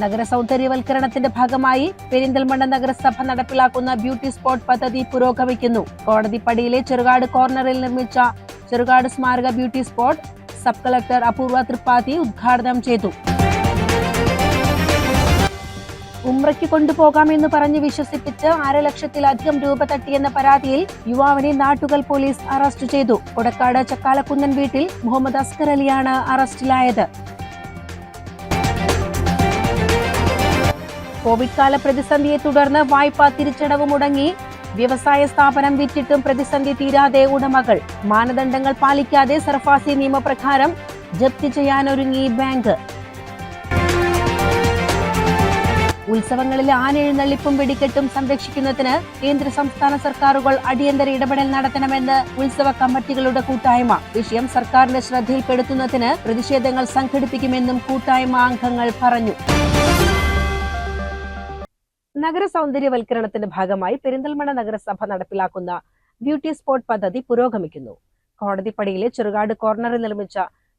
നഗര സൗന്ദര്യവൽക്കരണത്തിന്റെ ഭാഗമായി പെരിന്തൽമണ്ണ നഗരസഭ നടപ്പിലാക്കുന്ന ബ്യൂട്ടി സ്പോട്ട് പദ്ധതി പുരോഗമിക്കുന്നു. കോടതിപ്പടിയിലെ ചെറുകാട് കോർണറിൽ നിർമ്മിച്ച ചെറുകാട് സ്മാരക ബ്യൂട്ടി സ്പോട്ട് സബ് കളക്ടർ അപൂർവ ത്രിപാഠി ഉദ്ഘാടനം ചെയ്തു. ഉമ്രയ്ക്ക് കൊണ്ടുപോകാമെന്ന് പറഞ്ഞ് വിശ്വസിപ്പിച്ച് അര ലക്ഷത്തിലധികം രൂപ തട്ടിയെന്ന പരാതിയിൽ യുവാവിനെ നാട്ടുകൽ പോലീസ് അറസ്റ്റ് ചെയ്തു. കൊടക്കാട് ചക്കാലക്കുന്നൻ വീട്ടിൽ മുഹമ്മദ് അസ്കർ അലിയാണ് അറസ്റ്റിലായത്. കോവിഡ് കാല പ്രതിസന്ധിയെ തുടർന്ന് വായ്പാ തിരിച്ചടവ് മുടങ്ങി. വ്യവസായ സ്ഥാപനം വിറ്റിട്ടും പ്രതിസന്ധി തീരാതെ ഉടമകൾ. മാനദണ്ഡങ്ങൾ പാലിക്കാതെ സർഫാസി നിയമപ്രകാരം ജപ്തി ചെയ്യാനൊരുങ്ങി ബാങ്ക്. ഉത്സവങ്ങളിൽ ആനെഴുന്നള്ളിപ്പും വെടിക്കെട്ടും സംരക്ഷിക്കുന്നതിന് കേന്ദ്ര സംസ്ഥാന സർക്കാരുകൾ അടിയന്തര ഇടപെടൽ നടത്തണമെന്ന് ഉത്സവ കമ്മിറ്റികളുടെ കൂട്ടായ്മ. വിഷയം സർക്കാരിന്റെ ശ്രദ്ധയിൽപ്പെടുത്തുന്നതിന് പ്രതിഷേധങ്ങൾ സംഘടിപ്പിക്കുമെന്നും കൂട്ടായ്മ അംഗങ്ങൾ പറഞ്ഞു. നഗര സൗന്ദര്യവൽക്കരണത്തിന്റെ ഭാഗമായി പെരിന്തൽമണ്ണ നഗരസഭ നടപ്പിലാക്കുന്ന ബ്യൂട്ടി സ്പോട്ട് പദ്ധതി പുരോഗമിക്കുന്നു കോടതിപ്പടിയിലെ ചെറുകാട് കോർണറിൽ നിർമ്മിച്ച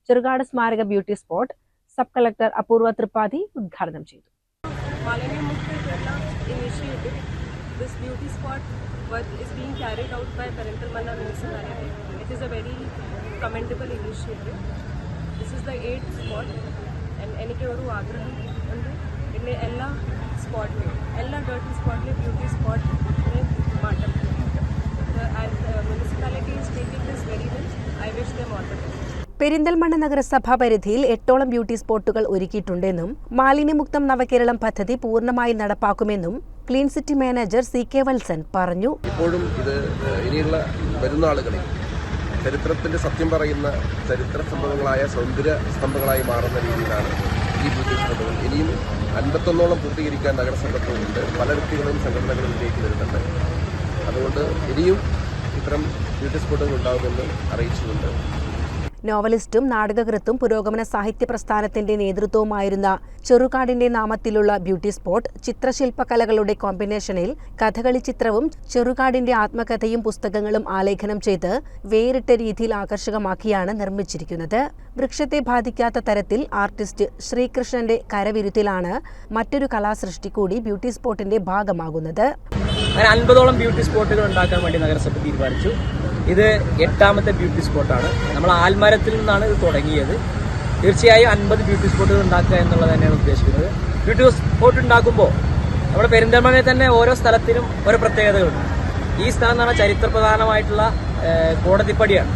ചെറുകാട് സ്മാരക ബ്യൂട്ടി സ്പോട്ട് സബ് കളക്ടർ അപൂർവ ത്രിപാഠി ഉദ്ഘാടനം ചെയ്തു this beauty spot work is being carried out by municipality. It is a very commendable initiative. This is the eighth spot and എനിക്ക് ഒരു ആഗ്രഹം ഉണ്ട് പിന്നെ എല്ലാ സ്പോട്ടിലും എല്ലാ ഡേർട്ടി സ്പോട്ടിലും ബ്യൂട്ടി സ്പോട്ടിനെ മാറ്റം municipality is taking this very well I wish them all the best Perinthalmanna നഗരസഭാ പരിധിയിൽ എട്ടോളം ബ്യൂട്ടി സ്പോട്ടുകൾ ഒരുക്കിയിട്ടുണ്ടെന്നും മാലിന്യമുക്തം നവകേരളം പദ്ധതി പൂർണമായി നടപ്പാക്കുമെന്നും clean city manager C K Valsan പറഞ്ഞു. ഇപ്പോഴും ഇത് ഇനിയുള്ള വരുന്ന ആളുകളിൽ ചരിത്രത്തിന്റെ സത്യം പറയുന്ന ചരിത്ര സ്തംഭങ്ങളായ സൗന്ദര്യ സ്തംഭങ്ങളായി മാറുന്ന രീതിയിലാണ് ഈ സ്പോട്ടുകൾ ഇനിയും അൻപത്തൊന്നോളം പൂർത്തീകരിക്കാൻ നഗരസഭകളുണ്ട് പല വ്യക്തികളും സംഘടനകളും ഇതിലേക്ക് വരുന്നുണ്ട്. അതുകൊണ്ട് ഇനിയും ഇത്തരം ബ്യൂട്ടി സ്പോട്ടുകൾ ഉണ്ടാകുമെന്ന് അറിയിച്ചുകൊണ്ട് നോവലിസ്റ്റും നാടകകൃത്തും പുരോഗമന സാഹിത്യ പ്രസ്ഥാനത്തിന്റെ നേതൃത്വവുമായിരുന്ന ചെറുകാടിന്റെ നാമത്തിലുള്ള ബ്യൂട്ടി സ്പോട്ട് ചിത്രശില്പകലകളുടെ കോമ്പിനേഷനിൽ കഥകളി ചിത്രവും ചെറുകാടിന്റെ ആത്മകഥയും പുസ്തകങ്ങളും ആലേഖനം ചെയ്ത് വേറിട്ട രീതിയിൽ ആകർഷകമാക്കിയാണ് നിർമ്മിച്ചിരിക്കുന്നത്. വൃക്ഷത്തെ ബാധിക്കാത്ത തരത്തിൽ ആർട്ടിസ്റ്റ് ശ്രീകൃഷ്ണന്റെ കരവിരുത്തിലാണ് മറ്റൊരു കലാസൃഷ്ടി കൂടി ബ്യൂട്ടി സ്പോട്ടിന്റെ ഭാഗമാകുന്നത്. അങ്ങനെ അൻപതോളം ബ്യൂട്ടി സ്പോട്ടുകൾ ഉണ്ടാക്കാൻ വേണ്ടി നഗരസഭ തീരുമാനിച്ചു. ഇത് എട്ടാമത്തെ ബ്യൂട്ടി സ്പോട്ടാണ് നമ്മൾ ആൽമരത്തിൽ നിന്നാണ് ഇത് തുടങ്ങിയത്. തീർച്ചയായും അൻപത് ബ്യൂട്ടി സ്പോട്ടുകൾ ഉണ്ടാക്കുക എന്നുള്ളത് തന്നെയാണ് ഉദ്ദേശിക്കുന്നത്. ബ്യൂട്ടി സ്പോട്ട് ഉണ്ടാക്കുമ്പോൾ നമ്മുടെ പെരിന്തൽമണ്ണയിൽ തന്നെ ഓരോ സ്ഥലത്തിനും ഓരോ പ്രത്യേകതകളുണ്ട് ഈ സ്ഥലം എന്ന് പറഞ്ഞാൽ ചരിത്രപ്രധാനമായിട്ടുള്ള കോടതിപ്പടിയാണ്.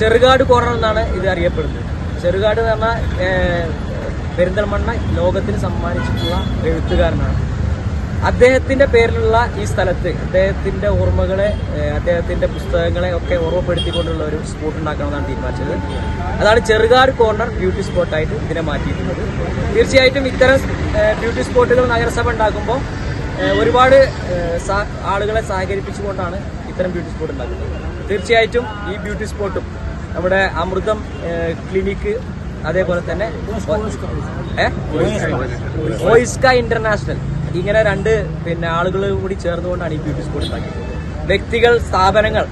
ചെറുകാട് കോർണർ എന്നാണ് ഇത് അറിയപ്പെടുന്നത്. ചെറുകാട് എന്ന് പറഞ്ഞാൽ പെരിന്തൽമണ്ണ ലോകത്തിന് സമ്മാനിച്ചിട്ടുള്ള എഴുത്തുകാരനാണ്. അദ്ദേഹത്തിന്റെ പേരിലുള്ള ഈ സ്ഥലത്ത് അദ്ദേഹത്തിന്റെ ഓർമ്മകളെ അദ്ദേഹത്തിന്റെ പുസ്തകങ്ങളെ ഒക്കെ ഓർമ്മപ്പെടുത്തിക്കൊണ്ടുള്ള ഒരു സ്പോട്ട് ഉണ്ടാക്കണമെന്നാണ് തീരുമാനിച്ചത്. അതാണ് ചെറുകാട് കോർണർ ബ്യൂട്ടി സ്പോട്ടായിട്ട് ഇതിനെ മാറ്റിയിട്ടുള്ളത്. തീർച്ചയായിട്ടും ഇത്തരം ബ്യൂട്ടി സ്പോട്ടുകൾ നഗരസഭ ഉണ്ടാക്കുമ്പോൾ ഒരുപാട് ആളുകളെ സഹകരിപ്പിച്ചുകൊണ്ടാണ് ഇത്തരം ബ്യൂട്ടി സ്പോട്ട് ഉണ്ടാക്കുന്നത്. തീർച്ചയായിട്ടും ഈ ബ്യൂട്ടി സ്പോട്ടും നമ്മുടെ അമൃതം ക്ലിനിക്ക് അതേപോലെ തന്നെ ഓയിസ്ക ഇന്റർനാഷണൽ ഇങ്ങനെ രണ്ട് പിന്നെ ആളുകൾ കൂടി ചേർന്നുകൊണ്ടാണ് ഈ ബ്യൂട്ടി സ്കൂൾ ഉണ്ടാക്കിയത്. വ്യക്തികൾ സ്ഥാപനങ്ങൾ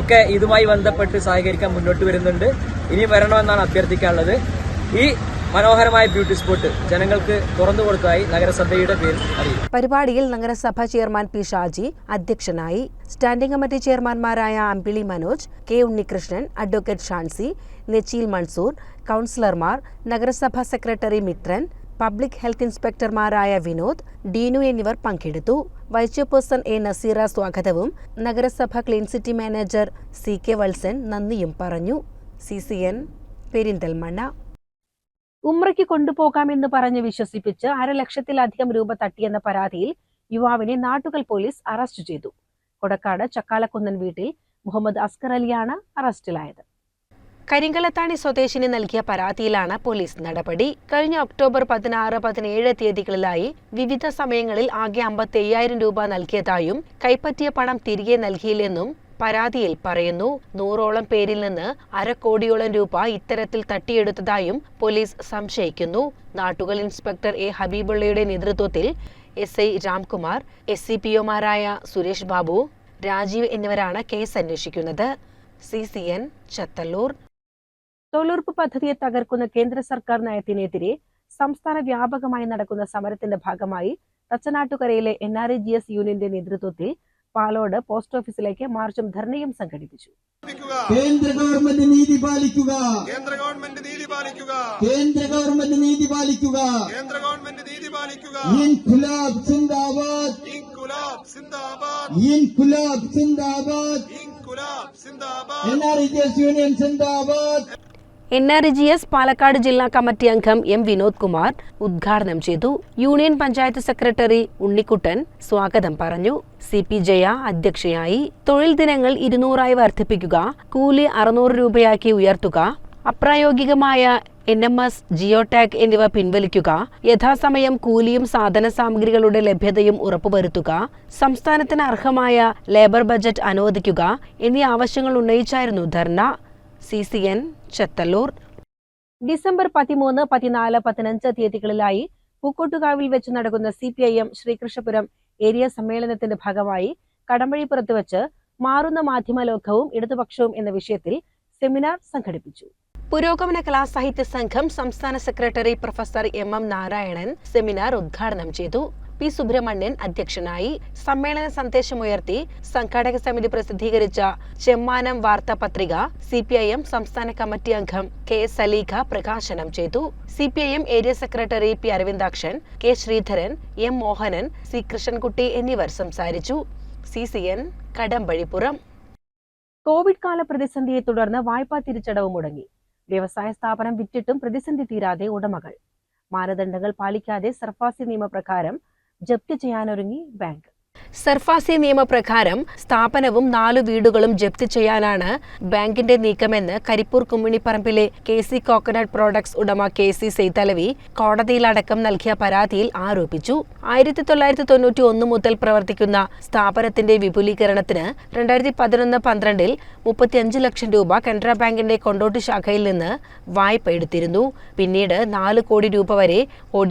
ഒക്കെ ഇതുമായി ബന്ധപ്പെട്ട് സഹകരിക്കാൻ മുന്നോട്ട് വരുന്നുണ്ട്. ഇനി വരണമെന്നാണ് അഭ്യർത്ഥിക്കാനുള്ളത്. ഈ മനോഹരമായ ബ്യൂട്ടി സ്പോട്ട് ജനങ്ങൾക്ക് തുറന്നു കൊടുത്തതായി നഗരസഭയുടെ പേരിൽ അറിയിക്കും പരിപാടിയിൽ നഗരസഭ ചെയർമാൻ പി ഷാജി അധ്യക്ഷനായി സ്റ്റാൻഡിംഗ് കമ്മിറ്റി ചെയർമാൻമാരായ അമ്പിളി മനോജ് കെ ഉണ്ണികൃഷ്ണൻ അഡ്വക്കേറ്റ് ഷാൻസി നെച്ചീൽ മൺസൂർ കൗൺസിലർമാർ നഗരസഭാ സെക്രട്ടറി മിത്രൻ പബ്ലിക് ഹെൽത്ത് ഇൻസ്പെക്ടർമാരായ വിനോദ് ഡീനു എന്നിവർ പങ്കെടുത്തു. വൈസ് ചെയർപേഴ്സൺ എ നസീറ സ്വാഗതവും നഗരസഭ clean city manager C K Valsan നന്ദിയും പറഞ്ഞു. C C N Perinthalmanna. ഉമ്രയ്ക്ക് കൊണ്ടുപോകാമെന്ന് പറഞ്ഞ് വിശ്വസിപ്പിച്ച് അരലക്ഷത്തിലധികം രൂപ തട്ടിയെന്ന പരാതിയിൽ യുവാവിനെ നാട്ടുകൽ പോലീസ് അറസ്റ്റ് ചെയ്തു. കൊടക്കാട് ചക്കാലക്കുന്നൻ വീട്ടിൽ മുഹമ്മദ് അസ്കർ അലിയാണ് അറസ്റ്റിലായത്. കരിങ്കലത്താണി സ്വദേശിനി നൽകിയ പരാതിയിലാണ് പോലീസ് നടപടി. കഴിഞ്ഞ ഒക്ടോബർ പതിനാറ് പതിനേഴ് തീയതികളിലായി വിവിധ സമയങ്ങളിൽ ആകെ അമ്പത്തി അയ്യായിരം രൂപ നൽകിയതായും കൈപ്പറ്റിയ പണം തിരികെ നൽകിയില്ലെന്നും പരാതിയിൽ പറയുന്നു. നൂറോളം പേരിൽ നിന്ന് അരക്കോടിയോളം രൂപ ഇത്തരത്തിൽ തട്ടിയെടുത്തതായും പോലീസ് സംശയിക്കുന്നു. നാട്ടുകൽ ഇൻസ്പെക്ടർ എ ഹബീബുള്ളയുടെ നേതൃത്വത്തിൽ S I Ramkumar S C P ഒമാരായ Suresh Babu Rajeev എന്നിവരാണ് കേസ് അന്വേഷിക്കുന്നത്. C C N Chathallur. തൊഴിലുറപ്പ് പദ്ധതിയെ തകർക്കുന്ന കേന്ദ്ര സർക്കാർ നയത്തിനെതിരെ സംസ്ഥാന വ്യാപകമായി നടക്കുന്ന സമരത്തിന്റെ ഭാഗമായി തച്ചനാട്ടുകരയിലെ എൻ ആർ ജി എസ് യൂണിയന്റെ നേതൃത്വത്തിൽ പാലോട് പോസ്റ്റ് ഓഫീസിലേക്ക് മാർച്ചും ധർണയും സംഘടിപ്പിച്ചു. കേന്ദ്ര ഗവൺമെന്റ് നീതി പാലിക്കുക. കേന്ദ്ര ഗവൺമെന്റ് നീതി പാലിക്കുക. കേന്ദ്ര ഗവൺമെന്റ് നീതി പാലിക്കുക. കേന്ദ്ര ഗവൺമെന്റ് നീതി പാലിക്കുക. ഇൻകുലാബ് സിന്ദാബാദ്. ഇൻകുലാബ് സിന്ദാബാദ്. ഇൻകുലാബ് സിന്ദാബാദ്. ഇൻകുലാബ് സിന്ദാബാദ്. എൻ ആർ യൂണിയൻ സിന്ദാബാദ്. N R G S Palakkad ജില്ലാ കമ്മിറ്റി അംഗം എം വിനോദ് കുമാർ ഉദ്ഘാടനം ചെയ്തു. യൂണിയൻ പഞ്ചായത്ത് സെക്രട്ടറി ഉണ്ണിക്കുട്ടൻ സ്വാഗതം പറഞ്ഞു. സി പി ജയ അധ്യക്ഷയായി. തൊഴിൽ ദിനങ്ങൾ ഇരുന്നൂറായി വർദ്ധിപ്പിക്കുക കൂലി അറുന്നൂറ് രൂപയാക്കി ഉയർത്തുക അപ്രായോഗികമായ എൻ എം എസ് ജിയോടാക് എന്നിവ പിൻവലിക്കുക യഥാസമയം കൂലിയും സാധന സാമഗ്രികളുടെ ലഭ്യതയും ഉറപ്പുവരുത്തുക സംസ്ഥാനത്തിന് അർഹമായ ലേബർ ബജറ്റ് അനുവദിക്കുക എന്നീ ആവശ്യങ്ങൾ ഉന്നയിച്ചായിരുന്നു ധർണ. C C N Chethallur. December പതിമൂന്ന് പതിനാല് പതിനഞ്ച് തീയതികളിലായി പൂക്കോട്ടുകാവിൽ വെച്ച് നടക്കുന്ന C P I M Sreekrishnapuram area സമ്മേളനത്തിന്റെ ഭാഗമായി കടമ്പഴിപ്പുറത്ത് വെച്ച് മാറുന്ന മാധ്യമ ലോകവും ഇടതുപക്ഷവും എന്ന വിഷയത്തിൽ സെമിനാർ സംഘടിപ്പിച്ചു. പുരോഗമന കലാസാഹിത്യ സംഘം സംസ്ഥാന secretary professor M M Narayanan seminar ഉദ്ഘാടനം ചെയ്തു. പി സുബ്രഹ്മണ്യൻ അധ്യക്ഷനായി സമ്മേളന സന്ദേശമുയർത്തി സംഘാടക സമിതി പ്രസിദ്ധീകരിച്ച ചെമ്മാനം വാർത്താ പത്രിക സി പി ഐ എം സംസ്ഥാന കമ്മിറ്റി അംഗം കെ എസ് സലീഖ പ്രകാശനം ചെയ്തു. C P I M area secretary P Aravindakshan K Sreedharan M Mohanan C Krishnankutty എന്നിവർ സംസാരിച്ചു. C C N Kadambazhipuram. Covid കാല പ്രതിസന്ധിയെ തുടർന്ന് വായ്പാ തിരിച്ചടവ് മുടങ്ങി. വ്യവസായ സ്ഥാപനം വിറ്റിട്ടും പ്രതിസന്ധി തീരാതെ ഉടമകൾ. മാനദണ്ഡങ്ങൾ പാലിക്കാതെ സർഫാസി നിയമപ്രകാരം ജപ്തി ചെയ്യാനൊരുങ്ങി ബാങ്ക് സർഫാസി നിയമപ്രകാരം സ്ഥാപനവും നാലു വീടുകളും ജപ്തി ചെയ്യാനാണ് ബാങ്കിന്റെ നീക്കമെന്ന് കരിപ്പൂർ കുമ്മിണിപ്പറമ്പിലെ കെ സി കോക്കനട്ട് പ്രോഡക്ട്സ് ഉടമ കെ സി സെയ്തലവി കോടതിയിലടക്കം നൽകിയ പരാതിയിൽ ആരോപിച്ചു. ആയിരത്തി തൊള്ളായിരത്തി തൊണ്ണൂറ്റി ഒന്ന് മുതൽ പ്രവർത്തിക്കുന്ന സ്ഥാപനത്തിന്റെ വിപുലീകരണത്തിന് രണ്ടായിരത്തി പതിനൊന്ന് പന്ത്രണ്ടിൽ മുപ്പത്തിയഞ്ച് ലക്ഷം രൂപ കനറ ബാങ്കിന്റെ കൊണ്ടോട്ട് ശാഖയിൽ നിന്ന് വായ്പ എടുത്തിരുന്നു. പിന്നീട് നാല് കോടി രൂപ വരെ ഒ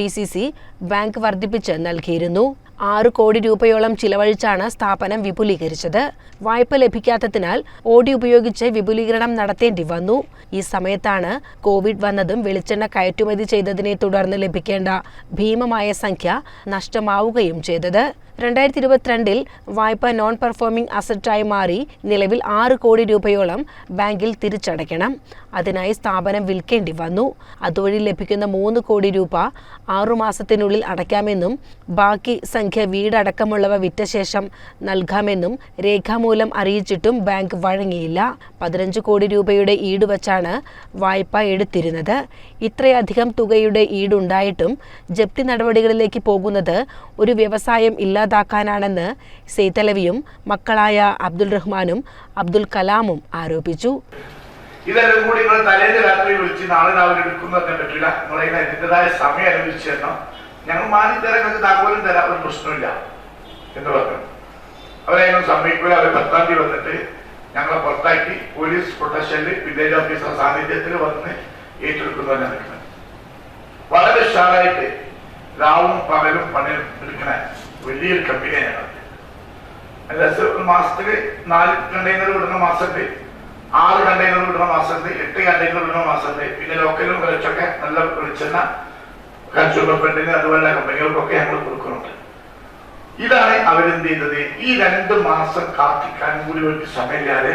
ബാങ്ക് വർദ്ധിപ്പിച്ച് നൽകിയിരുന്നു. ആറ് കോടി രൂപയോളം ചിലവഴിച്ചാണ് സ്ഥാപനം വിപുലീകരിച്ചത്. വായ്പ ലഭിക്കാത്തതിനാൽ ഓടി ഉപയോഗിച്ച് വിപുലീകരണം നടത്തേണ്ടി വന്നു. ഈ സമയത്താണ് കോവിഡ് വന്നതും വെളിച്ചെണ്ണ കയറ്റുമതി ചെയ്തതിനെ തുടർന്ന് ലഭിക്കേണ്ട ഭീമമായ സംഖ്യ നഷ്ടമാവുകയും ചെയ്തത്. രണ്ടായിരത്തി ഇരുപത്തിരണ്ടിൽ വായ്പ നോൺ പെർഫോമിംഗ് അസറ്റായി മാറി നിലവിൽ ആറ് കോടി രൂപയോളം ബാങ്കിൽ തിരിച്ചടയ്ക്കണം. അതിനായി സ്ഥാപനം വിൽക്കേണ്ടി വന്നു. അതുവഴി ലഭിക്കുന്ന മൂന്ന് കോടി രൂപ ആറുമാസത്തിനുള്ളിൽ അടയ്ക്കാമെന്നും ബാക്കി സംഖ്യ വീടടക്കമുള്ളവ വിറ്റ ശേഷം നൽകാമെന്നും രേഖാമൂലം അറിയിച്ചിട്ടും ബാങ്ക് വഴങ്ങിയില്ല. പതിനഞ്ച് കോടി രൂപയുടെ ഈട് വച്ചാണ് വായ്പ എടുത്തിരുന്നത്. ഇത്രയധികം തുകയുടെ ഈടുണ്ടായിട്ടും ജപ്തി നടപടികളിലേക്ക് പോകുന്നത് ഒരു വ്യവസായം ഇല്ലാതാക്കാനാണെന്ന് സെയ്തലവിയും മക്കളായ അബ്ദുൾ റഹ്മാനും അബ്ദുൽ കലാമും ആരോപിച്ചു. ഇതെല്ലാം കൂടി നിങ്ങൾ തലേന്ന് രാത്രി വിളിച്ച് നാളെ രാവിലെ എടുക്കുന്നതൊക്കെ പറ്റില്ല. നിങ്ങളതിന് അതിന്റെതായ സമയം അനുവദിച്ചു തരണം. ഞങ്ങൾ മാറി തരാൻ നിങ്ങൾക്ക് തരാൻ ഒരു പ്രശ്നമില്ല എന്ന് പറഞ്ഞു അവരതിനും സമ്മതിക്കില്ല അവർ പത്താം തീയതി വന്നിട്ട് ഞങ്ങളെ പുറത്താക്കി പോലീസ് പ്രൊട്ടക്ഷനിൽ വില്ലേജ് ഓഫീസർ സാന്നിധ്യത്തിൽ വന്ന് ഏറ്റെടുക്കുന്നതന്നെ നിൽക്കുന്നത് വളരെ ഉഷാറായിട്ട് രാവും പകലും പണി എടുക്കണ വലിയൊരു കമ്പനിയാണ് ഒരു മാസത്തിൽ നാല് കണ്ടെയ്നർ വിടുന്ന മാസത്തിൽ ആറ് കണ്ടെയ്നർ വിടുന്ന മാസത്തിൽ എട്ട് കണ്ടെയ്നർ വിടുന്ന മാസത്തിൽ. പിന്നെ ലോക്കലും കുറച്ചൊക്കെ നല്ല വെളിച്ചെണ്ണ കൺസ്യൂമർ ഫണ്ടിന് അതുപോലെ കമ്പനികൾക്കൊക്കെ ഞങ്ങൾ കൊടുക്കുന്നുണ്ട്. ഇതാണ് അവരെന്ത് ചെയ്തത് ഈ രണ്ട് മാസം കാത്തിക്കാൻ കൂടി ഒരു സമയമില്ലാതെ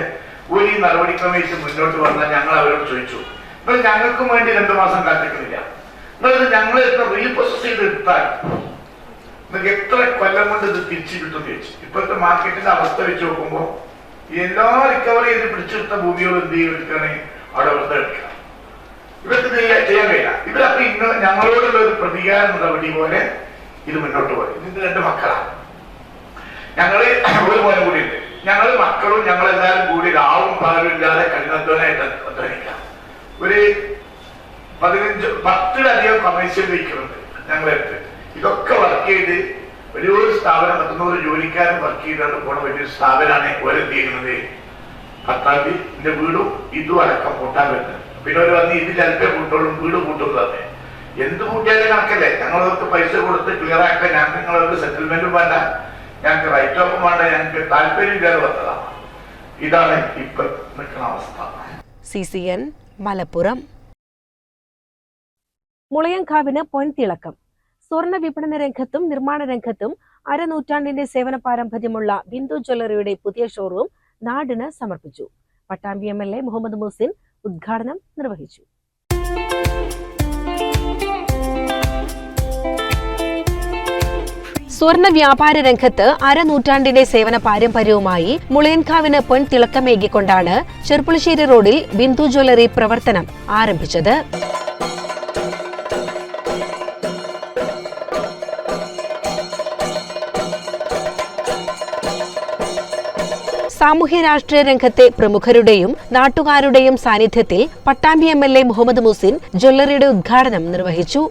ഒരു നടപടിക്രമേശ് മുന്നോട്ട് വന്നാൽ ഞങ്ങൾ അവരോട് ചോദിച്ചു എന്നാൽ ഞങ്ങൾക്കും വേണ്ടി രണ്ട് മാസം കാത്തിക്കുന്നില്ല എന്നാലും ഞങ്ങൾ എത്ര ചെയ്ത് എടുത്താൽ നിങ്ങൾക്ക് എത്ര കൊല്ലം കൊണ്ട് ഇത് തിരിച്ചു കിട്ടും ചോദിച്ചു. ഇപ്പോഴത്തെ മാർക്കറ്റിന്റെ അവസ്ഥ വെച്ച് നോക്കുമ്പോൾ എല്ലാ റിക്കവറി ചെയ്ത് പിടിച്ചെടുത്ത ഭൂമികളും എന്ത് ചെയ്യും എടുക്കുകയാണെങ്കിൽ അവിടെ വെറുതെ എടുക്കുക ഇവർക്ക് ചെയ്യാൻ കഴിയില്ല. ഇവരപ്പൊ ഇന്ന് ഞങ്ങളോടുള്ള ഒരു പ്രതികാര നടപടി പോലെ ഇത് മുന്നോട്ട് പോയി. ഇത് രണ്ട് മക്കളാണ്. ഞങ്ങൾ ഒരു മോനും കൂടി ഉണ്ട്. ഞങ്ങൾ മക്കളും ഞങ്ങളെല്ലാവരും കൂടി രാവും പകലും ഇല്ലാതെ കഠിനത്വനായിട്ട് അധ്വാനിക്കാം ഒരു പതിനഞ്ച് പത്തിലധികം കൊമേഴ്ഷ്യൽ വെഹിക്കിളുണ്ട് ഞങ്ങളെടുത്ത് ഇതൊക്കെ വർക്ക് ചെയ്ത് വലിയൊരു സ്ഥാപനം പത്തുനൂറ് ജോലിക്കാരൻ വർക്ക് ചെയ്താണ് പോണ വലിയൊരു സ്ഥാപനമാണ് ഓരെന്ത് ചെയ്യുന്നത് ഭർത്താവ് എന്റെ വീടും ഇതും അടക്കം കൂട്ടാൻ വരുന്നത് പിന്നെ ഒരു വന്ന് ഇത് ചിലപ്പോ കൂട്ടുള്ളൂ വീട് കൂട്ടും തന്നെ എന്ത് കൂട്ടിയാലും കണക്കല്ലേ ഞങ്ങളവർക്ക് പൈസ കൊടുത്ത് ക്ലിയർ ആക്കാൻ ഞങ്ങൾക്ക് നിങ്ങളവർക്ക് സെറ്റിൽമെന്റും വേണ്ട. ഞങ്ങൾക്ക് റൈറ്റ് ഓഫും വേണ്ട. ഞങ്ങൾക്ക് താല്പര്യമില്ലാതെ വന്നതാണ്. ഇതാണ് ഇപ്പൊ നിൽക്കുന്ന അവസ്ഥ. C C N Malappuram. മുളയങ്കാവിന് പൊൻതിളക്കം. സ്വർണ വിപണന രംഗത്തും നിർമ്മാണ രംഗത്തും അരനൂറ്റാണ്ടിന്റെ സേവന പാരമ്പര്യമുള്ള ബിന്ദു ജ്വല്ലറിയുടെ പുതിയ ഷോറൂം നാടിന് സമർപ്പിച്ചു. Pattambi M L A Muhammad Muhsin ഉദ്ഘാടനം നിർവഹിച്ചു. സ്വർണ വ്യാപാര രംഗത്ത് അരനൂറ്റാണ്ടിന്റെ സേവന പാരമ്പര്യവുമായി മുളയൻകാവിന് പൊൻ തിളക്കമേകിക്കൊണ്ടാണ് ചെർപ്പുളശ്ശേരി റോഡിൽ ബിന്ദു ജ്വല്ലറി പ്രവർത്തനം ആരംഭിച്ചത്. സാമൂഹ്യ രാഷ്ട്രീയ രംഗത്തെ പ്രമുഖരുടെയും നാട്ടുകാരുടെയും സാന്നിധ്യത്തിൽ Pattambi M L A Muhammad Muhsin ജ്വല്ലറിയുടെ ഉദ്ഘാടനം നിർവഹിച്ചു.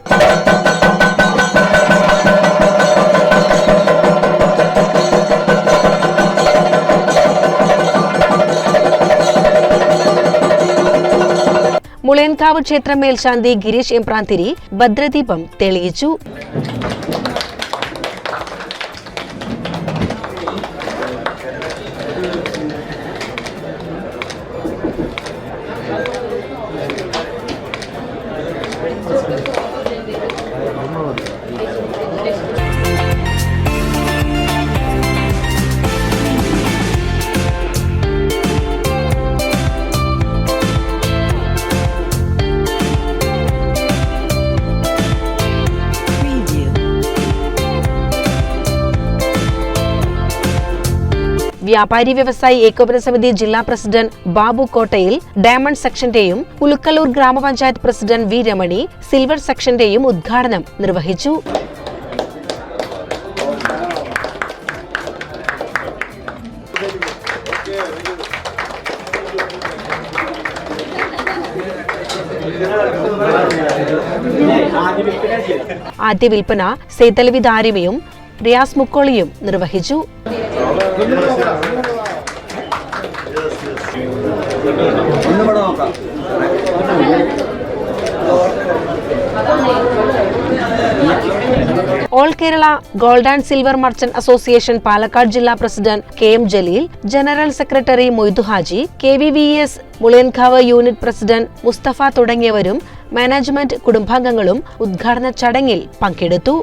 മുളയൻകാവ് ക്ഷേത്ര മേൽശാന്തി ഗിരീഷ് എംപ്രാന്തിരി ഭദ്രദീപം തെളിയിച്ചു. വ്യാപാരി വ്യവസായി ഏകോപന സമിതി ജില്ലാ പ്രസിഡന്റ് ബാബു കോട്ടയിൽ ഡയമണ്ട് സെക്ഷന്റെയും പുലുക്കലൂർ ഗ്രാമപഞ്ചായത്ത് പ്രസിഡന്റ് വി രമണി സിൽവർ സെക്ഷന്റെയും ഉദ്ഘാടനം നിർവഹിച്ചു. ആദ്യ വിൽപ്പന സേതലവി ദാരിമയും റിയാസ് മുക്കോളിയും നിർവഹിച്ചു. All Kerala gold and silver merchant association Palakkad ജില്ലാ president K M Jaleel general secretary Moidu Haji K V V S Muliyankavu unit president Mustafa തുടങ്ങിയവരും മാനേജ്മെന്റ് കുടുംബാംഗങ്ങളും ഉദ്ഘാടന ചടങ്ങിൽ പങ്കെടുത്തു.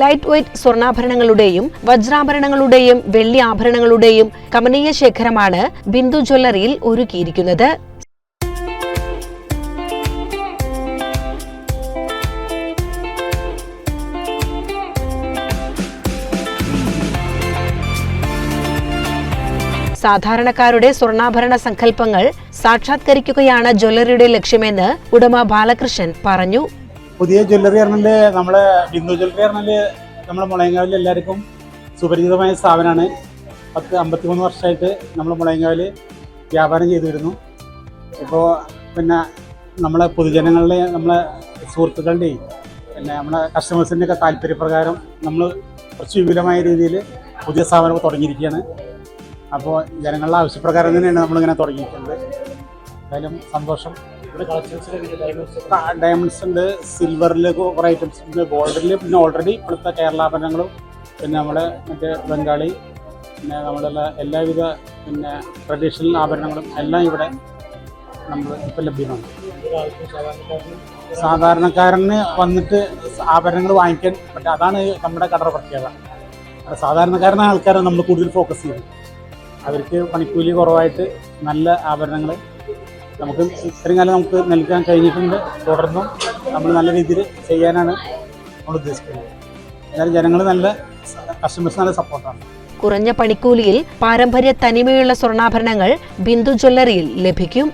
ലൈറ്റ് വെയ്റ്റ് സ്വർണാഭരണങ്ങളുടെയും വജ്രാഭരണങ്ങളുടെയും വെള്ളി ആഭരണങ്ങളുടെയും കമനീയ ശേഖരമാണ് ബിന്ദു ജ്വല്ലറിയിൽ ഒരുക്കിയിരിക്കുന്നത്. സാധാരണക്കാരുടെ സ്വർണാഭരണ സങ്കല്പങ്ങൾ സാക്ഷാത്കരിക്കുകയാണ് ജ്വല്ലറിയുടെ ലക്ഷ്യമെന്ന് ഉടമ ബാലകൃഷ്ണൻ പറഞ്ഞു. പുതിയ ജ്വല്ലറി പറഞ്ഞാൽ നമ്മളെ ബിന്ദു ജ്വല്ലറി പറഞ്ഞാൽ നമ്മളെ മുളയങ്കാവിൽ എല്ലാവർക്കും സുപരിചിതമായ സ്ഥാപനമാണ്. പത്ത് അമ്പത്തിമൂന്ന് വർഷമായിട്ട് നമ്മൾ മുളയങ്കാവിൽ വ്യാപാരം ചെയ്തു വരുന്നു. ഇപ്പോൾ പിന്നെ നമ്മളെ പൊതുജനങ്ങളുടെ നമ്മളെ സുഹൃത്തുക്കളുടെയും പിന്നെ നമ്മളെ കസ്റ്റമേഴ്സിന്റെ ഒക്കെ താല്പര്യപ്രകാരം നമ്മൾ കുറച്ച് വിപുലമായ രീതിയിൽ പുതിയ സ്ഥാപനം തുടങ്ങിയിരിക്കുകയാണ്. അപ്പോൾ ജനങ്ങളുടെ ആവശ്യപ്രകാരം തന്നെയാണ് നമ്മളിങ്ങനെ തുടങ്ങിയിരിക്കുന്നത്. എന്തായാലും സന്തോഷം. ഡയമണ്ട്സ് ഉണ്ട്. സിൽവറിൽ കുറേ ഐറ്റംസ് ഉണ്ട്. ഗോൾഡിൽ പിന്നെ ഓൾറെഡി ഇപ്പോഴത്തെ കേരളാഭരണങ്ങളും പിന്നെ നമ്മുടെ മറ്റേ ബംഗാളി പിന്നെ നമ്മളുള്ള എല്ലാവിധ പിന്നെ ട്രഡീഷണൽ ആഭരണങ്ങളും എല്ലാം ഇവിടെ നമ്മൾ ഇപ്പം ലഭ്യമാണ്. സാധാരണക്കാരന് വന്നിട്ട് ആഭരണങ്ങൾ വാങ്ങിക്കാൻ പറ്റും അതാണ് നമ്മുടെ കടയുടെ പ്രത്യേകത. സാധാരണക്കാരനായ ആൾക്കാരെ നമ്മൾ കൂടുതൽ ഫോക്കസ് ചെയ്യുന്നത്. അവർക്ക് പണിക്കൂലി കുറവായിട്ട് നല്ല ആഭരണങ്ങൾ നമുക്ക് ഇത്രയും കാലം നമുക്ക് നൽകാൻ കഴിഞ്ഞിട്ടുണ്ട്. തുടർന്നും നമ്മൾ നല്ല രീതിയിൽ ചെയ്യാനാണ് നമ്മൾ ഉദ്ദേശിക്കുന്നത്. എന്നാലും ജനങ്ങൾ നല്ല കസ്റ്റമേഴ്സ് നല്ല സപ്പോർട്ടാണ് കുറഞ്ഞ പണിക്കൂലിയിൽ പാരമ്പര്യ തനിമയുള്ള സ്വർണാഭരണങ്ങൾ ബിന്ദു ജ്വല്ലറിയിൽ ലഭിക്കും.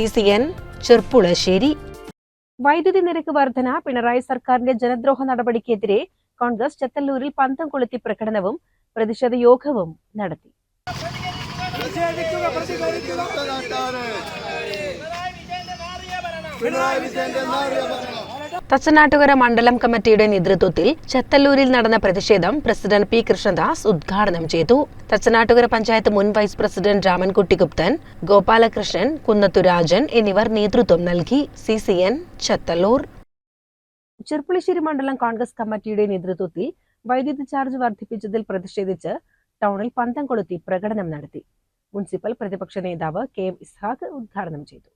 C C N Cherpulassery. വൈദ്യുതി നിരക്ക് വർധന പിണറായി സർക്കാരിന്റെ ജനദ്രോഹ നടപടിക്കെതിരെ കോൺഗ്രസ് ചെത്തല്ലൂരിൽ പന്തം കൊളുത്തി പ്രകടനവും പ്രതിഷേധ യോഗവും നടത്തി. തച്ചനാട്ടുകര മണ്ഡലം കമ്മിറ്റിയുടെ നേതൃത്വത്തിൽ ചെത്തല്ലൂരിൽ നടന്ന പ്രതിഷേധം പ്രസിഡന്റ് പി കൃഷ്ണദാസ് ഉദ്ഘാടനം ചെയ്തു. തച്ചനാട്ടുകര പഞ്ചായത്ത് മുൻ വൈസ് പ്രസിഡന്റ് രാമൻകുട്ടി ഗുപ്തൻ ഗോപാലകൃഷ്ണൻ കുന്നത്തുരാജൻ എന്നിവർ നേതൃത്വം നൽകി. C C N Chethallur. Cherpulassery മണ്ഡലം കോൺഗ്രസ് കമ്മിറ്റിയുടെ നേതൃത്വത്തിൽ വൈദ്യുതി ചാർജ് വർദ്ധിപ്പിച്ചതിൽ പ്രതിഷേധിച്ച് ടൗണിൽ പന്തം കൊളുത്തി പ്രകടനം നടത്തി. മുനിസിപ്പൽ പ്രതിപക്ഷ നേതാവ് കെ എം ഇസ്ഹാഖ് ഉദ്ഘാടനം ചെയ്തു.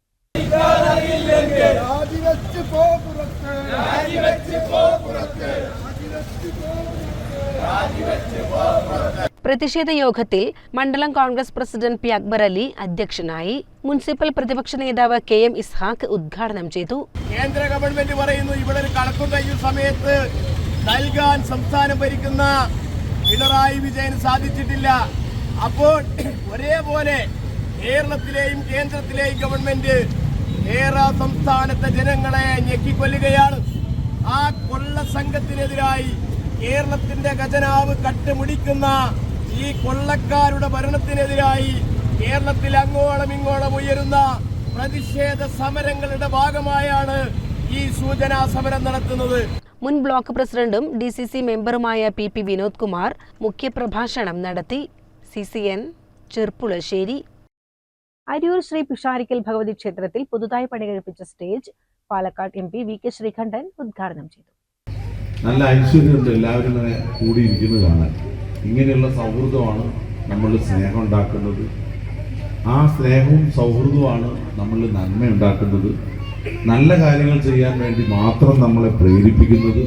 പ്രതിഷേധ യോഗത്തിൽ മണ്ഡലം കോൺഗ്രസ് പ്രസിഡന്റ് പി. അക്ബർ അലി അധ്യക്ഷനായി മുനിസിപ്പൽ പ്രതിപക്ഷ നേതാവ് കെ. എം. ഇസ്ഹാഖ് ഉദ്ഘാടനം ചെയ്തു. കേന്ദ്ര ഗവൺമെന്റ് പറയുന്നു ഇവിടെ ഒരു കണക്കും കഴിയും സമയത്ത് നൽകാൻ സംസ്ഥാനം ഭരിക്കുന്ന പിണറായി വിജയൻ സാധിച്ചിട്ടില്ല. അപ്പോൾ ഒരേപോലെ കേരളത്തിലെയും കേന്ദ്രത്തിലെയും ഗവൺമെന്റ് കേരള സംസ്ഥാനത്തെ ജനങ്ങളെ ഞെക്കിക്കൊല്ലുകയാണ്. ആ കൊള്ള സംഘത്തിനെതിരായി കേരളത്തിന്റെ ഖജനാവ് കട്ടുമുടിക്കുന്ന ഈ കൊള്ളക്കാരുടെ ഭരണത്തിനെതിരായി കേരളത്തിൽ അങ്ങോളം ഇങ്ങോളം ഉയരുന്ന പ്രതിഷേധ സമരങ്ങളുടെ ഭാഗമായാണ് ഈ സൂചനാ സമരം നടത്തുന്നത്. മുൻ ബ്ലോക്ക് പ്രസിഡന്റും ഡി സി സി മെമ്പറുമായ പി പി വിനോദ് കുമാർ മുഖ്യപ്രഭാഷണം നടത്തി. C C N Cherpulassery Ariyur Shri Pisharikkal Bhagavathi ക്ഷേത്രത്തിൽ പുതുതായി പണികഴിപ്പിച്ച stage Palakkad M P V K Sreekandan ഉദ്ഘാടനം ചെയ്തു. നല്ല ഐശ്വര്യമുണ്ട് എല്ലാവരും ഇങ്ങനെ കൂടിയിരിക്കുന്നത് കാണാൻ. ഇങ്ങനെയുള്ള സൗഹൃദമാണ് നമ്മൾ സ്നേഹം ഉണ്ടാക്കുന്നത്. ആ സ്നേഹവും സൗഹൃദവുമാണ് നമ്മൾ നന്മ ഉണ്ടാക്കുന്നത് നല്ല കാര്യങ്ങൾ ചെയ്യാൻ വേണ്ടി മാത്രം നമ്മളെ പ്രേരിപ്പിക്കുന്നത്.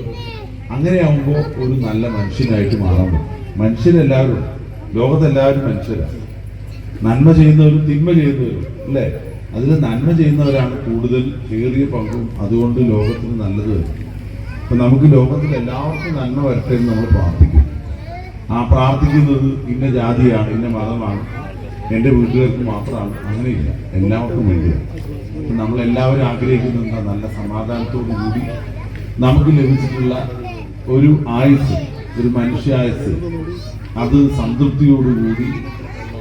അങ്ങനെയാവുമ്പോൾ ഒരു നല്ല മനുഷ്യനായിട്ട് മാറാൻ പറ്റും. മനുഷ്യരെല്ലാവരും ലോകത്തെല്ലാവരും മനുഷ്യരാണ് നന്മ ചെയ്യുന്നവരും തിന്മ ചെയ്യുന്നവരും അല്ലേ? അതിൽ നന്മ ചെയ്യുന്നവരാണ് കൂടുതൽ ഏറിയ പങ്കും. അതുകൊണ്ട് ലോകത്തിന് നല്ലത് വരും അപ്പൊ നമുക്ക് ലോകത്തിൽ എല്ലാവർക്കും നന്മ വരട്ടെ എന്ന് നമ്മൾ പ്രാർത്ഥിക്കും. ആ പ്രാർത്ഥിക്കുന്നത് ഇന്ന ജാതിയാണ് ഇന്ന മതമാണ്. എന്റെ വീട്ടുകാർക്ക് മാത്രമാണ്. അങ്ങനെയില്ല. എല്ലാവർക്കും വേണ്ടിയാണ്. അപ്പൊ നമ്മൾ എല്ലാവരും ആഗ്രഹിക്കുന്നത് നല്ല സമാധാനത്തോടു കൂടി നമുക്ക് ലഭിച്ചിട്ടുള്ള ഒരു ആയുസ് ഒരു മനുഷ്യായുസ് അത് സംതൃപ്തിയോടുകൂടി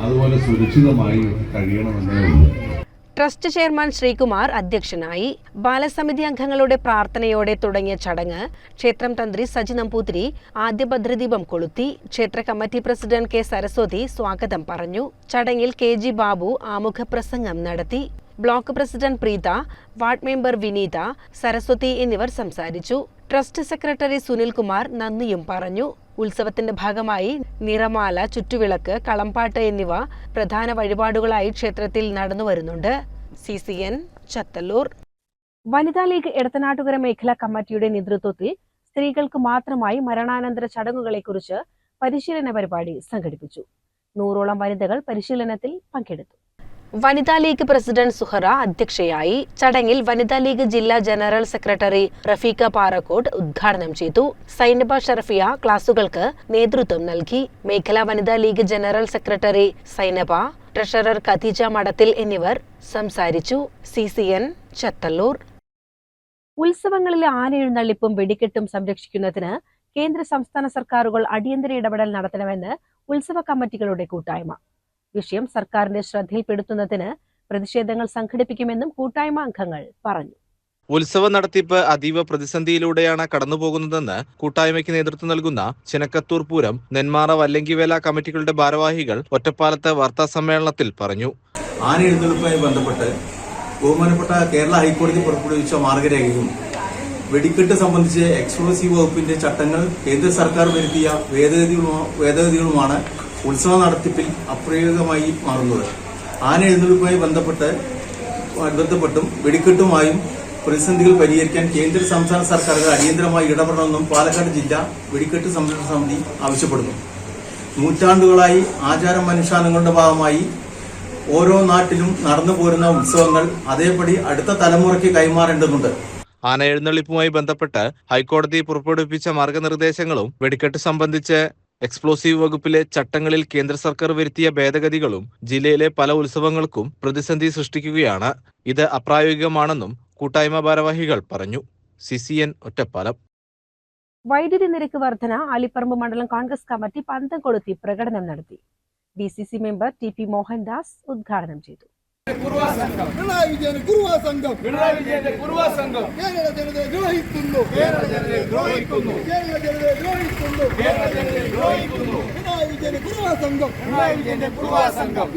അതുപോലെ സുരക്ഷിതമായി കഴിയണമെന്നേ ഉള്ളൂ. ട്രസ്റ്റ് ചെയർമാൻ ശ്രീകുമാർ അധ്യക്ഷനായി ബാലസമിതി അംഗങ്ങളുടെ പ്രാർത്ഥനയോടെ തുടങ്ങിയ ചടങ്ങ് ക്ഷേത്രം തന്ത്രി സജി നമ്പൂതിരി ആദ്യ ഭദ്രദീപം കൊളുത്തി ക്ഷേത്ര കമ്മിറ്റി പ്രസിഡന്റ് കെ സരസ്വതി സ്വാഗതം പറഞ്ഞു. ചടങ്ങിൽ കെ ജി ബാബു ആമുഖ പ്രസംഗം നടത്തി. Block president Preetha ward member Vineetha Saraswathi എന്നിവർ സംസാരിച്ചു. ട്രസ്റ്റ് സെക്രട്ടറി സുനിൽകുമാർ നന്ദിയും പറഞ്ഞു. ഉത്സവത്തിന്റെ ഭാഗമായി നിറമാല ചുറ്റുവിളക്ക് കളംപാട്ട് എന്നിവ പ്രധാന വഴിപാടുകളായി ക്ഷേത്രത്തിൽ നടന്നുവരുന്നുണ്ട് സി സി എൻ ചത്തല്ലൂർ. വനിതാ ലീഗ് എടത്തനാട്ടുകര മേഖലാ കമ്മിറ്റിയുടെ നേതൃത്വത്തിൽ സ്ത്രീകൾക്ക് മാത്രമായി മരണാനന്തര ചടങ്ങുകളെക്കുറിച്ച് പരിശീലന പരിപാടി സംഘടിപ്പിച്ചു. നൂറോളം വനിതകൾ പരിശീലനത്തിൽ പങ്കെടുത്തു. വനിതാ ലീഗ് പ്രസിഡന്റ് സുഹറ അധ്യക്ഷയായി ചടങ്ങിൽ വനിതാ ലീഗ് ജില്ലാ ജനറൽ സെക്രട്ടറി റഫീഖ പാറക്കോട് ഉദ്ഘാടനം ചെയ്തു. സൈനബ ഷറഫിയ ക്ലാസുകൾക്ക് നേതൃത്വം നൽകി. മേഖലാ വനിതാ league general secretary Sainaba treasurer Khadeeja Madathil എന്നിവർ സംസാരിച്ചു. C C N Chathallur. ഉത്സവങ്ങളിലെ ആനയെഴുന്നള്ളിപ്പും വെടിക്കെട്ടും സംരക്ഷിക്കുന്നതിന് കേന്ദ്ര സംസ്ഥാന സർക്കാരുകൾ അടിയന്തര ഇടപെടൽ നടത്തണമെന്ന് ഉത്സവ കമ്മിറ്റികളുടെ കൂട്ടായ്മ. വിഷയം സർക്കാരിന്റെ ശ്രദ്ധയിൽപ്പെടുത്തുന്നതിന് പ്രതിഷേധങ്ങൾ സംഘടിപ്പിക്കുമെന്നും കൂട്ടായ്മ അംഗങ്ങൾ പറഞ്ഞു. ഉത്സവ നടത്തിപ്പ് അതീവ പ്രതിസന്ധിയിലൂടെയാണ് കടന്നുപോകുന്നതെന്ന് കൂട്ടായ്മയ്ക്ക് നേതൃത്വം നൽകുന്ന ചിനക്കത്തൂർ പൂരം നെന്മാറ വല്ലങ്കിവേല കമ്മിറ്റികളുടെ ഭാരവാഹികൾ ഒറ്റപ്പാലത്ത് വാർത്താ സമ്മേളനത്തിൽ പറഞ്ഞു. ആന എഴുന്നള്ളിപ്പുമായി ബന്ധപ്പെട്ട് ബഹുമാനപ്പെട്ട കേരള ഹൈക്കോടതി പുറപ്പെടുവിച്ച മാർഗരേഖയും വെടിക്കെട്ട് സംബന്ധിച്ച് എക്സ്ക്ലൂസീവ് വകുപ്പിന്റെ ചട്ടങ്ങൾ കേന്ദ്ര സർക്കാർ വരുത്തിയ ഭേദഗതികളുമോ ഭേദഗതികളുമാണ് ഉത്സവ നടത്തിപ്പിൽ അപ്രയോഗികമായി മാറുന്നത്. ആന എഴുന്നള്ളിപ്പുമായി ബന്ധപ്പെട്ട് ബന്ധപ്പെട്ടും വെടിക്കെട്ടുമായും പ്രതിസന്ധികൾ പരിഹരിക്കാൻ കേന്ദ്ര സംസ്ഥാന സർക്കാരുകൾ അടിയന്തരമായി ഇടപെടണമെന്നും പാലക്കാട് ജില്ലാ വെടിക്കെട്ട് സംരക്ഷണ സമിതി ആവശ്യപ്പെടുന്നു. നൂറ്റാണ്ടുകളായി ആചാരമനുഷ്ഠാനങ്ങളുടെ ഭാഗമായി ഓരോ നാട്ടിലും നടന്നു പോരുന്ന ഉത്സവങ്ങൾ അതേപടി അടുത്ത തലമുറയ്ക്ക് കൈമാറേണ്ടതുണ്ട്. ആന എഴുന്നള്ളിപ്പുമായി ബന്ധപ്പെട്ട് ഹൈക്കോടതി പുറപ്പെടുവിപ്പിച്ച മാർഗനിർദ്ദേശങ്ങളും വെടിക്കെട്ട് സംബന്ധിച്ച് എക്സ്പ്ലോസീവ് വകുപ്പിലെ ചട്ടങ്ങളിൽ കേന്ദ്ര സർക്കാർ വരുത്തിയ ഭേദഗതികളും ജില്ലയിലെ പല ഉത്സവങ്ങൾക്കും പ്രതിസന്ധി സൃഷ്ടിക്കുകയാണ്. ഇത് അപ്രായോഗികമാണെന്നും കൂട്ടായ്മ ഭാരവാഹികൾ പറഞ്ഞു. സിസിയൻ ഒറ്റപ്പാലം. വൈദ്യുതി നിരക്ക് വർധന അലിപ്പറമ്പ് മണ്ഡലം കോൺഗ്രസ് കമ്മിറ്റി പന്തം കൊളുത്തി പ്രകടനം നടത്തി. D C C member T P Mohandas ഉദ്ഘാടനം ചെയ്തു. പിണറായി വിജയന് കുറുവാ സംഘം. പിണറായി വിജയന്റെ കുറുവ സംഘം. കേരള ജനതയെ ദ്രോഹിക്കുന്നു. കേരള ജനതയെ ദ്രോഹിക്കുന്നു. കേരള ജനതയെ ദ്രോഹിക്കുന്നു. കേരള ജനതയെ ദ്രോഹിക്കുന്നു. പിണറായി വിജയന് കുറുവാ സംഘം. പിണറായി വിജയന്റെ കുറുവ സംഘം.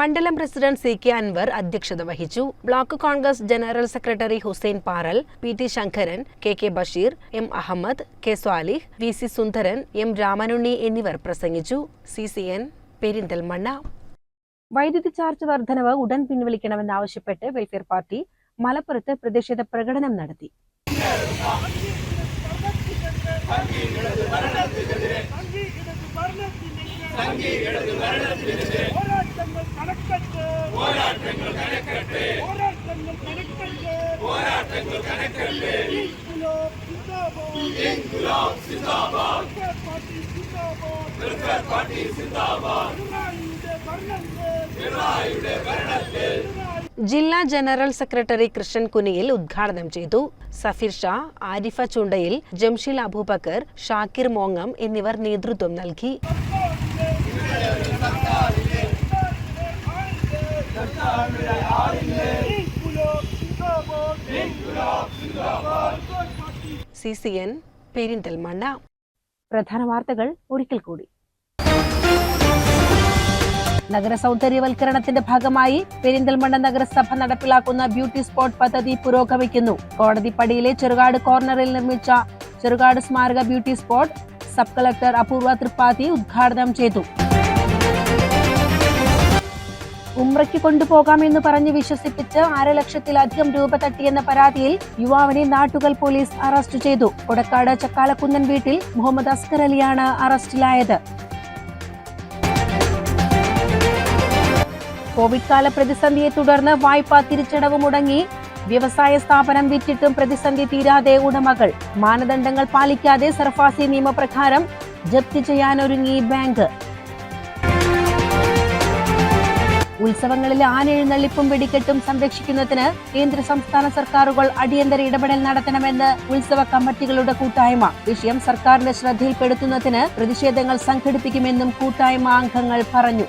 മണ്ഡലം പ്രസിഡന്റ് സി കെ അൻവർ അധ്യക്ഷത വഹിച്ചു. Block Congress general secretary Hussain Paral P T Sankaran K K Basheer M Ahammed K Swalih V C Sundaran M Ramanunni എന്നിവർ പ്രസംഗിച്ചു. C C N Perinthalmanna. വൈദ്യുതി ചാർജ് വർധനവ് ഉടൻ പിൻവലിക്കണമെന്നാവശ്യപ്പെട്ട് വെൽഫെയർ പാർട്ടി മലപ്പുറത്ത് പ്രതിഷേധ പ്രകടനം നടത്തി. ജില്ലാ ജനറൽ സെക്രട്ടറി കൃഷ്ണൻ കുനിയിൽ ഉദ്ഘാടനം ചെയ്തു. സഫീർ ഷാ ആരിഫ ചുണ്ടയിൽ ജംഷീൽ അബൂബക്കർ ഷാക്കിർ മോങ്ങം എന്നിവർ നേതൃത്വം നൽകി. C C N Perinthalmanna. പ്രധാന വാർത്തകൾ ഒരിക്കൽ കൂടി. നഗര സൗന്ദര്യവൽക്കരണത്തിന്റെ ഭാഗമായി പെരിന്തൽമണ്ണ നഗരസഭ നടപ്പിലാക്കുന്ന ബ്യൂട്ടി സ്പോട്ട് പദ്ധതി പുരോഗമിക്കുന്നു. കോടതിപ്പടിയിലെ ചെറുകാട് കോർണറിൽ നിർമ്മിച്ച ചെറുകാട് സ്മാരക ബ്യൂട്ടി സ്പോട്ട് സബ് കളക്ടർ അപൂർവ ത്രിപാഠി ഉദ്ഘാടനം ചെയ്തു. ഉമ്രയ്ക്ക് കൊണ്ടുപോകാമെന്ന് പറഞ്ഞ് വിശ്വസിപ്പിച്ച് അര ലക്ഷത്തിലധികം രൂപ തട്ടിയെന്ന പരാതിയിൽ യുവാവിനെ നാട്ടുകൽ പോലീസ് അറസ്റ്റ് ചെയ്തു. കൊടക്കാട് ചക്കാലക്കുന്നൻ വീട്ടിൽ മുഹമ്മദ് അസ്കർ അലിയാണ് അറസ്റ്റിലായത്. കോവിഡ് കാല പ്രതിസന്ധിയെ തുടർന്ന് വായ്പാ തിരിച്ചടവ് മുടങ്ങി. വ്യവസായ സ്ഥാപനം വിറ്റിട്ടും പ്രതിസന്ധി തീരാതെ ഉടമകൾ. മാനദണ്ഡങ്ങൾ പാലിക്കാതെ സർഫാസി നിയമപ്രകാരം ജപ്തി ചെയ്യാനൊരുങ്ങി ബാങ്ക്. ഉത്സവങ്ങളിലെ ആനയെഴുന്നള്ളിപ്പും വെടിക്കെട്ടും സംരക്ഷിക്കുന്നതിന് കേന്ദ്ര സംസ്ഥാന സർക്കാരുകൾ അടിയന്തര ഇടപെടൽ നടത്തണമെന്ന് ഉത്സവ കമ്മിറ്റികളുടെ കൂട്ടായ്മ. വിഷയം സർക്കാരിന്റെ ശ്രദ്ധയിൽപ്പെടുത്തുന്നതിന് പ്രതിഷേധങ്ങൾ സംഘടിപ്പിക്കുമെന്നും കൂട്ടായ്മ അംഗങ്ങൾ പറഞ്ഞു.